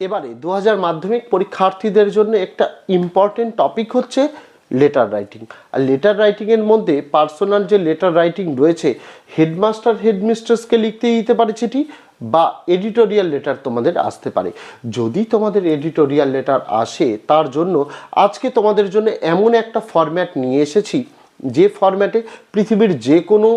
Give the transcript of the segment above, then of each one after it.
এবারে দু হাজার মাধ্যমিক পরীক্ষার্থীদের জন্য একটা ইম্পর্টেন্ট টপিক হচ্ছে লেটার রাইটিং আর লেটার রাইটিংয়ের মধ্যে পার্সোনাল যে লেটার রাইটিং রয়েছে হেডমাস্টার হেডমিস্ট্রেসকে লিখতে দিতে পারে চিঠি বা এডিটোরিয়াল লেটার তোমাদের আসতে পারে। যদি তোমাদের এডিটোরিয়াল লেটার আসে, তার জন্য আজকে তোমাদের জন্য এমন একটা ফরম্যাট নিয়ে এসেছি, যে ফরম্যাটে পৃথিবীর যে কোনো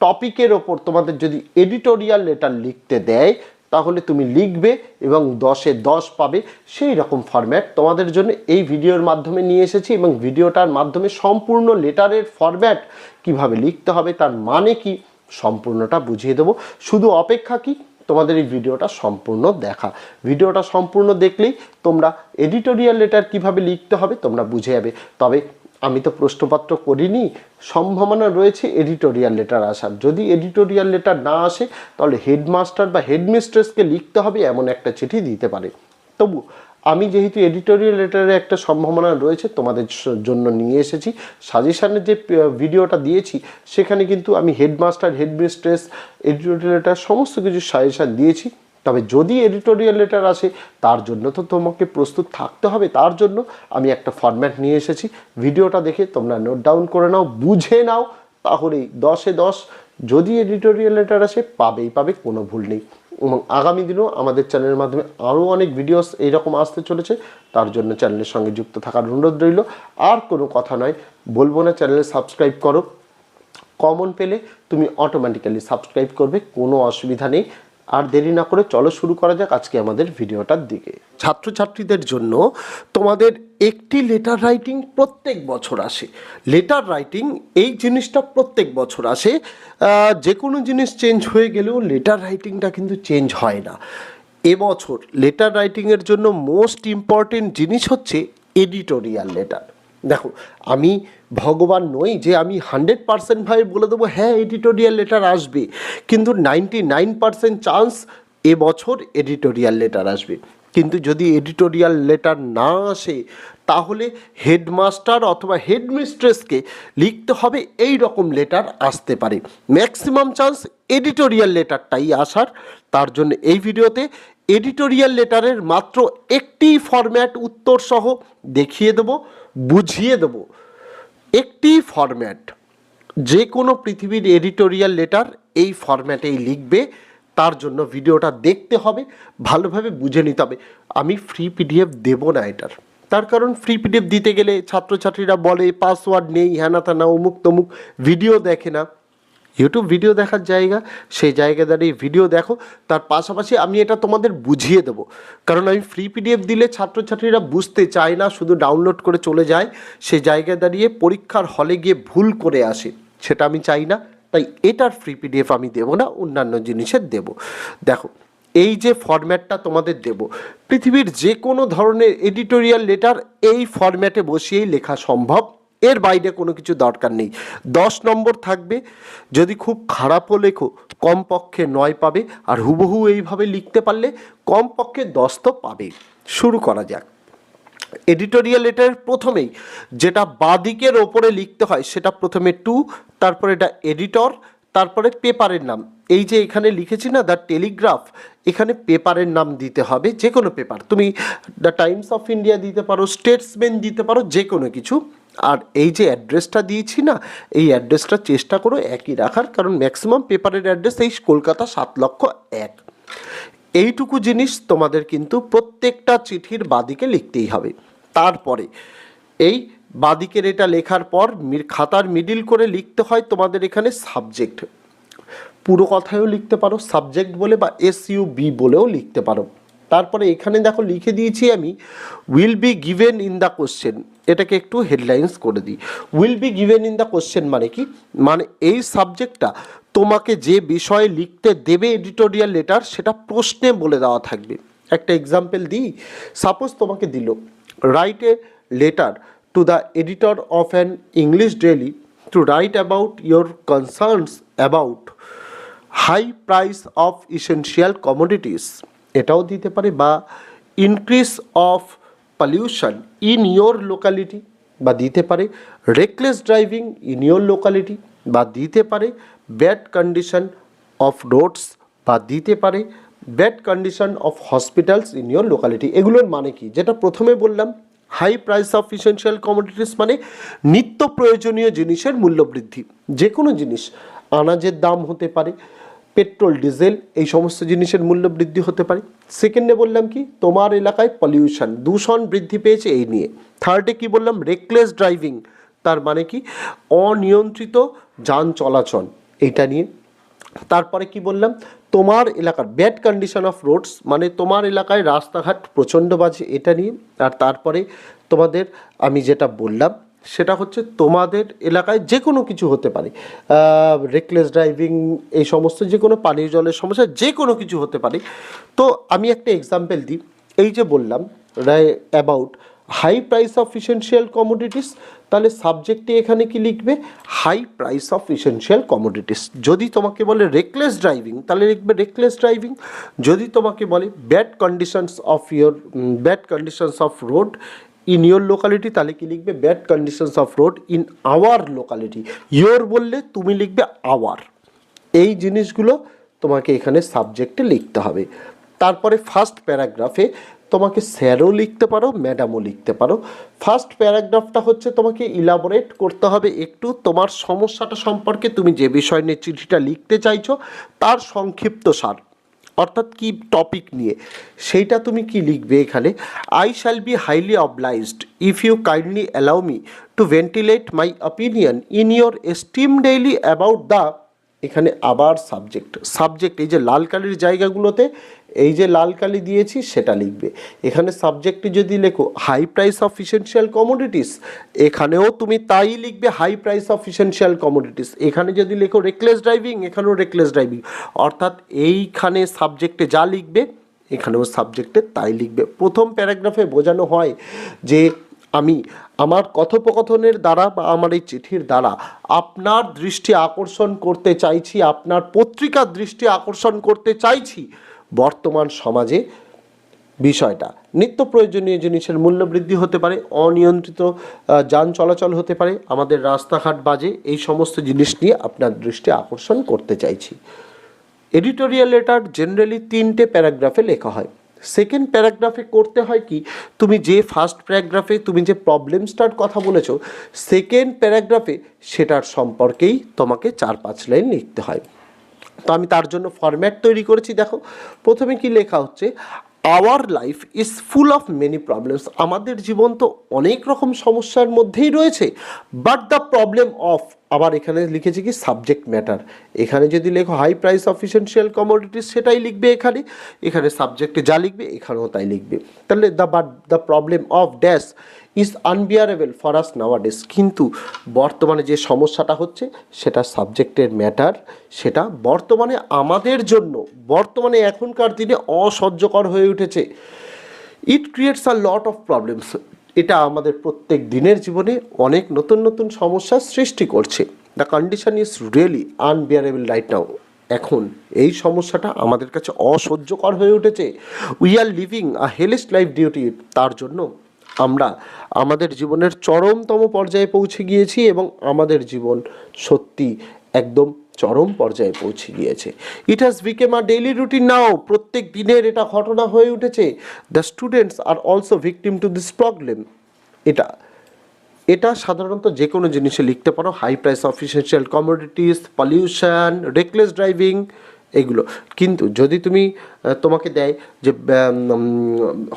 টপিকের ওপর তোমাদের যদি এডিটোরিয়াল লেটার লিখতে দেয় তাহলে তুমি লিখবে এবং দশে দশ পাবে সেই রকম ফরম্যাট তোমাদের জন্য এই ভিডিওর মাধ্যমে নিয়ে এসেছি এবং ভিডিওটার মাধ্যমে সম্পূর্ণ লেটারের ফরম্যাট কীভাবে লিখতে হবে তার মানে কি সম্পূর্ণটা বুঝিয়ে দেবো। শুধু অপেক্ষা কি? তোমাদের এই ভিডিওটা সম্পূর্ণ দেখা। ভিডিওটা সম্পূর্ণ দেখলেই তোমরা এডিটোরিয়াল লেটার কীভাবে লিখতে হবে তোমরা বুঝে যাবে। তবে আমি তো প্রশ্নপত্র করিনি, সম্ভাবনা রয়েছে এডিটোরিয়াল লেটার আসার। যদি এডিটোরিয়াল লেটার না আসে, তাহলে হেডমাস্টার বা হেডমিস্ট্রেসকে লিখতে হবে এমন একটা চিঠি দিতে পারে। তবু আমি যেহেতু এডিটোরিয়াল লেটারের একটা সম্ভাবনা রয়েছে, তোমাদের জন্য নিয়ে এসেছি। সাজেশানের যে ভিডিওটা দিয়েছি, সেখানে কিন্তু আমি হেডমাস্টার হেডমিস্ট্রেস এডিটোরিয়াল লেটার সমস্ত কিছু সাজেশান দিয়েছি। তবে যদি এডিটোরিয়াল লেটার আসে, তার জন্য তো তোমাকে প্রস্তুত থাকতে হবে। তার জন্য আমি একটা ফরম্যাট নিয়ে এসেছি। ভিডিওটা দেখে তোমরা নোট ডাউন করে নাও, বুঝে নাও, তাহলেই দশে দশ যদি এডিটোরিয়াল লেটার আসে, পাবেই পাবে, কোনো ভুল নেই। এবং আগামী দিনেও আমাদের চ্যানেলের মাধ্যমে আরও অনেক ভিডিওস এইরকম আসতে চলেছে। তার জন্য চ্যানেলের সঙ্গে যুক্ত থাকার অনুরোধ রইল। আর কোনো কথা নয়, বলব না চ্যানেলে সাবস্ক্রাইব করো। কমন পেলে তুমি অটোমেটিক্যালি সাবস্ক্রাইব করবে, কোনো অসুবিধা নেই। আর দেরি না করে চলো শুরু করা যাক আজকে আমাদের ভিডিওটার দিকে। ছাত্রছাত্রীদের জন্য তোমাদের একটি লেটার রাইটিং প্রত্যেক বছর আসে। লেটার রাইটিং এই জিনিসটা প্রত্যেক বছর আসে। যে কোনো জিনিস চেঞ্জ হয়ে গেলেও লেটার রাইটিংটা কিন্তু চেঞ্জ হয় না। এবছর লেটার রাইটিংয়ের জন্য মোস্ট ইম্পর্টেন্ট জিনিস হচ্ছে এডিটোরিয়াল লেটার দেখো, আমি ভগবান নই যে আমি হান্ড্রেড পার্সেন্ট ভাবে বলে দেবো হ্যাঁ এডিটোরিয়াল লেটার আসবে। কিন্তু নাইনটি নাইন পার্সেন্ট চান্স এবছর এডিটোরিয়াল লেটার আসবে। কিন্তু যদি এডিটোরিয়াল লেটার না আসে তাহলে হেডমাস্টার অথবা হেডমিস্ট্রেসকে লিখতে হবে এই রকম লেটার আসতে পারে। ম্যাক্সিমাম চান্স এডিটোরিয়াল লেটারটাই আসার। তার জন্য এই ভিডিওতে এডিটোরিয়াল লেটারের মাত্র একটি ফরম্যাট উত্তর সহ দেখিয়ে দেবো, বুঝিয়ে দেবো। একটি ফরম্যাট, যে কোনো পৃথিবীর এডিটোরিয়াল লেটার এই ফরম্যাটেই লিখবে। তার জন্য ভিডিওটা দেখতে হবে, ভালোভাবে বুঝে নিতে হবে। আমি ফ্রি পিডিএফ দেবো না এটার। তার কারণ ফ্রি পিডিএফ দিতে গেলে ছাত্রছাত্রীরা বলে পাসওয়ার্ড নেই হ্যানা ত্যানা অমুক তমুক ভিডিও দেখে না। ইউটিউব ভিডিও দেখার জায়গা, সেই জায়গা দাঁড়িয়ে ভিডিও দেখো। তার পাশাপাশি আমি এটা তোমাদের বুঝিয়ে দেবো। কারণ আমি ফ্রি পিডিএফ দিলে ছাত্রছাত্রীরা বুঝতে চায় না, শুধু ডাউনলোড করে চলে যায়। সেই জায়গায় দাঁড়িয়ে পরীক্ষার হলে গিয়ে ভুল করে আসে। সেটা আমি চাই না, তাই এটার ফ্রি পিডিএফ আমি দেবো না, অন্যান্য জিনিসের দেবো। দেখো এই যে ফরম্যাটটা তোমাদের দেব, পৃথিবীর যে কোনো ধরনের এডিটোরিয়াল লেটার এই ফরম্যাটে বসিয়েই লেখা সম্ভব। এর বাইরে কোনো কিছু দরকার নেই। দশ নম্বর থাকবে, যদি খুব খারাপও লেখো, কমপক্ষে নয় পাবে, আর হুবহু এইভাবে লিখতে পারলে কমপক্ষে দশ তো পাবে শুরু করা যাক। এডিটোরিয়াল লেটারের প্রথমেই যেটা বাদিকের ওপরে লিখতে হয় সেটা প্রথমে টু তারপরে এটা এডিটর তারপরে পেপারের নাম। এই যে এখানে লিখেছি না, দ্য টেলিগ্রাফ এখানে পেপারের নাম দিতে হবে যে কোনো পেপার। তুমি দ্য টাইমস অফ ইন্ডিয়া দিতে পারো, স্টেটসম্যান দিতে পারো যে কোনো কিছু। আর এই যে অ্যাড্রেসটা দিয়েছি না, এই অ্যাড্রেসটা চেষ্টা করো একই রাখার, কারণ ম্যাক্সিমাম পেপারের অ্যাড্রেস এই কলকাতা সাত লক্ষ এক। এইটুকু জিনিস তোমাদের কিন্তু প্রত্যেকটা চিঠির বাদিকে লিখতেই হবে। তারপরে এই বাদিকের এটা লেখার পর খাতার মিডিল করে লিখতে হয় তোমাদের এখানে সাবজেক্ট পুরো কথায়ও লিখতে পারো সাবজেক্ট বলে বা এস ইউ বি বলেও লিখতে পারো। তারপরে এখানে দেখো লিখে দিয়েছি আমি will be given in the question এটাকে একটু হেডলাইন্স করে দিই। Will be given in the question মানে কি? মানে এই সাবজেক্টটা তোমাকে যে বিষয়ে লিখতে দেবে এডিটোরিয়াল লেটার সেটা প্রশ্নে বলে দেওয়া থাকবে। একটা এক্সাম্পল দিই। সাপোজ তোমাকে দিল write a letter to the editor of an English daily to write about your concerns about high price of essential commodities এটাও দিতে পারে বা increase of pollution in your locality বা দিতে পারে reckless driving in your locality বা দিতে পারে ব্যাড কন্ডিশন অফ রোডস বা দিতে পারে bad condition of hospitals in your locality এগুলোর মানে কি? যেটা প্রথমে বললাম high price of essential commodities মানে নিত্য প্রয়োজনীয় জিনিসের মূল্য বৃদ্ধি যে কোনো জিনিস, আনাজের দাম হতে পারে, পেট্রোল, ডিজেল, এই সমস্ত জিনিসের মূল্য বৃদ্ধি হতে পারে। সেকেন্ডে বললাম কি, তোমার এলাকায় পলিউশন দূষণ বৃদ্ধি পেয়েছে এই নিয়ে। থার্ডে কি বললাম রেকলেস ড্রাইভিং তার মানে কি, অনিয়ন্ত্রিত যান চলাচল, এটা নিয়ে তারপরে কি বললাম? তোমার এলাকার ব্যাড কন্ডিশন অফ রোডস মানে তোমার এলাকায় রাস্তাঘাট প্রচণ্ড বাজে, এটা নিয়ে। আর তারপরে তোমাদের আমি যেটা বললাম, সেটা হচ্ছে তোমাদের এলাকায় যে কোনো কিছু হতে পারে। রেকলেস ড্রাইভিং এই সমস্ত যে কোনো পানীয় জলের সমস্যা যে কোনো কিছু হতে পারে। তো আমি একটা এক্সাম্পল দিই। এই যে বললাম write about high price of essential commodities তাহলে সাবজেক্টে এখানে কি লিখবে? High price of essential commodities যদি তোমাকে বলে রেকলেস ড্রাইভিং তাহলে লিখবে রেকলেস ড্রাইভিং যদি তোমাকে বলে bad conditions of your bad conditions of road in your locality তাহলে কি লিখবে? Bad conditions of road in our locality your বললে তুমি লিখবে আওয়ার এই জিনিসগুলো তোমাকে এখানে সাবজেক্টে লিখতে হবে। তারপরে ফার্স্ট প্যারাগ্রাফে তোমাকে স্যারও লিখতে পারো, ম্যাডামও লিখতে পারো। ফার্স্ট প্যারাগ্রাফটা হচ্ছে তোমাকে ইলাবোরেট করতে হবে একটু। তোমার সমস্যাটা সম্পর্কে তুমি যে বিষয় নিয়ে চিঠিটা লিখতে চাইছো, তার সংক্ষিপ্ত সার। অর্থাৎ কি টপিক নিয়ে? সেইটা তুমি কি লিখবে এখানে? I shall be highly obliged if you kindly allow me to ventilate my opinion in your esteem daily about the এখানে আবার সাবজেক্ট সাবজেক্ট এই যে লাল কালির জায়গাগুলোতে এই যে লাল কালি দিয়েছি সেটা লিখবে। এখানে সাবজেক্টে যদি লেখো high price of essential commodities এখানেও তুমি তাই লিখবে high price of essential commodities এখানে যদি লেখো রেকলেস ড্রাইভিং এখানেও রেকলেস ড্রাইভিং অর্থাৎ এইখানে সাবজেক্টে যা লিখবে, এখানেও সাবজেক্টে তাই লিখবে। প্রথম প্যারাগ্রাফে বোঝানো হয় যে আমি আমার কথোপকথনের দ্বারা বা আমার এই চিঠির দ্বারা আপনার দৃষ্টি আকর্ষণ করতে চাইছি, আপনার পত্রিকার দৃষ্টি আকর্ষণ করতে চাইছি, বর্তমান সমাজে বিষয়টা। নিত্য প্রয়োজনীয় জিনিসের মূল্য বৃদ্ধি হতে পারে, অনিয়ন্ত্রিত যান চলাচল হতে পারে, আমাদের রাস্তাঘাট বাজে, এই সমস্ত জিনিস নিয়ে আপনার দৃষ্টি আকর্ষণ করতে চাইছি। এডিটোরিয়াল লেটার জেনারেলি তিনটে প্যারাগ্রাফে লেখা হয়। সেকেন্ড প্যারাগ্রাফে করতে হয় কি? তুমি যে ফার্স্ট প্যারাগ্রাফে তুমি যে প্রবলেম প্রবলেমসটার কথা বলেছ সেকেন্ড প্যারাগ্রাফে সেটার সম্পর্কেই তোমাকে চার পাঁচ লাইন লিখতে হয়। তো আমি তার জন্য ফরম্যাট তৈরি করেছি, দেখো। প্রথমে কি লেখা হচ্ছে our life is full of many problems আমাদের জীবন তো অনেক রকম সমস্যার মধ্যেই রয়েছে বাট দ্য প্রবলেম অফ আবার এখানে লিখেছে কি সাবজেক্ট ম্যাটার এখানে যদি লেখো high price of essential commodities সেটাই লিখবে এখানে। এখানে সাবজেক্টে যা লিখবে, এখানেও তাই লিখবে। তাহলে the but the problem of dash is unbearable for us nowadays কিন্তু বর্তমানে যে সমস্যাটা হচ্ছে, সেটা সাবজেক্টের ম্যাটার সেটা বর্তমানে আমাদের জন্য, বর্তমানে এখনকার দিনে অসহ্যকর হয়ে উঠেছে। It creates a lot of problems এটা আমাদের প্রত্যেক দিনের জীবনে অনেক নতুন নতুন সমস্যার সৃষ্টি করছে। The condition is really unbearable right now এখন এই সমস্যাটা আমাদের কাছে অসহ্যকর হয়ে উঠেছে। We are living a hellish life due to তার জন্য আমরা আমাদের জীবনের চরমতম পর্যায়ে পৌঁছে গিয়েছি এবং আমাদের জীবন সত্যি একদম চরম পর্যায়ে পৌঁছে গিয়েছে। It has become a daily routine now প্রত্যেক দিনের এটা ঘটনা হয়ে উঠেছে। The students are also victim to this problem এটা এটা সাধারণত যে কোনো জিনিসে লিখতে পারো। High price of essential commodities pollution reckless driving এগুলো। কিন্তু যদি তুমি তোমাকে দেয় যে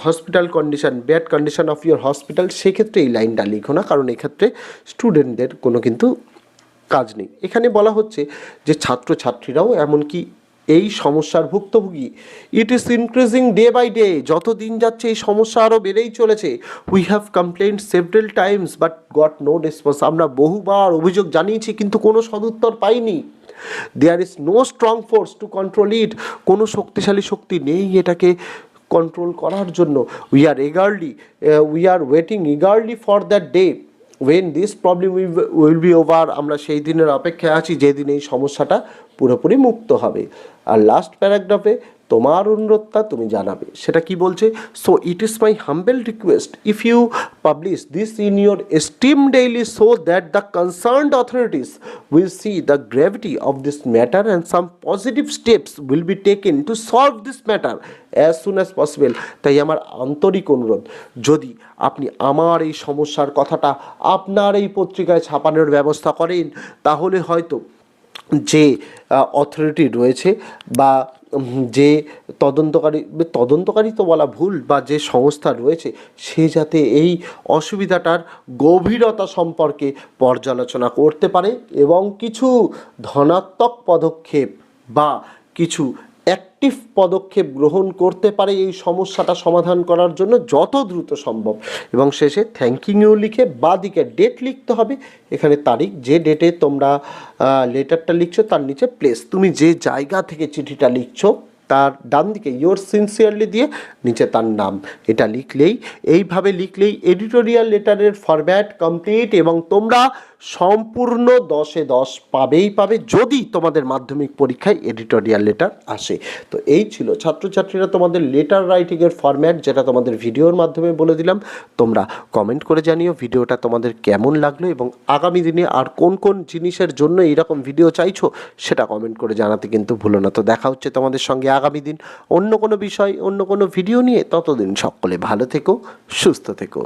hospital condition bad condition of your hospital সেক্ষেত্রে এই লাইনটা লিখো না। কারণ এক্ষেত্রে স্টুডেন্টদের কোনো কিন্তু কাজ নেই। এখানে বলা হচ্ছে যে ছাত্রছাত্রীরাও এমনকি এই সমস্যার ভুক্তভোগী it is increasing day by day যত দিন যাচ্ছে এই সমস্যা আরও বেড়েই চলেছে। We have complain several times but got no response আমরা বহুবার অভিযোগ জানিয়েছি, কিন্তু কোনো সদুত্তর পাইনি। There is no strong force to control it কোনো শক্তিশালী শক্তি নেই এটাকে কন্ট্রোল করার জন্য। We are eagerly we are waiting eagerly for that day when this problem will be over আমরা সেই দিনের অপেক্ষায় আছি যেদিন এই সমস্যাটা পুরোপুরি মুক্ত হবে। আর লাস্ট প্যারাগ্রাফে তোমার অনুরোধটা তুমি জানাবে। সেটা কি বলছে? So it is my humble request if you publish this in your esteem daily so that the concerned authorities will see the gravity of this matter and some positive steps will be taken to solve this matter as soon as possible তাই আমার আন্তরিক অনুরোধ, যদি আপনি আমার এই সমস্যার কথাটা আপনার এই পত্রিকায় ছাপানোর ব্যবস্থা করেন, তাহলে হয়তো যে অথরিটি রয়েছে বা যে তদন্তকারী তদন্তকারী তো বলা ভুল বা যে সংস্থা রয়েছে, সে যাতে এই অসুবিধাটার গভীরতা সম্পর্কে পর্যালোচনা করতে পারে এবং কিছু ধনাত্মক পদক্ষেপ বা কিছু অ্যাক্টিভ পদক্ষেপ গ্রহণ করতে পারে এই সমস্যাটা সমাধান করার জন্য যত দ্রুত সম্ভব। এবং শেষে থ্যাংকিং ইউ লিখে বা দিকে ডেট লিখতে হবে। এখানে তারিখ, যে ডেটে তোমরা লেটারটা লিখছো তার নিচে প্লেস। তুমি যে জায়গা থেকে চিঠিটা লিখছো তার ডান দিকে ইয়োর সিনসিয়ারলি দিয়ে নিচে তার নাম। এটা লিখলেই, এইভাবে লিখলেই এডিটোরিয়াল লেটারের ফরম্যাট কমপ্লিট এবং তোমরা সম্পূর্ণ দশে দশ পাবেই পাবে যদি তোমাদের মাধ্যমিক পরীক্ষায় এডিটোরিয়াল লেটার আসে। তো এই ছিল ছাত্রছাত্রীরা তোমাদের লেটার রাইটিংয়ের ফরম্যাট যেটা তোমাদের ভিডিওর মাধ্যমে বলে দিলাম। তোমরা কমেন্ট করে জানিও ভিডিওটা তোমাদের কেমন লাগল এবং আগামী দিনে আর কোন কোন জিনিসের জন্য এইরকম ভিডিও চাইছো সেটা কমেন্ট করে জানাতে কিন্তু ভুলো না। তো দেখা হচ্ছে তোমাদের সঙ্গে আগামী দিন অন্য কোনো বিষয়, অন্য কোনো ভিডিও নিয়ে। ততদিন সকলে ভালো থেকো, সুস্থ থেকো।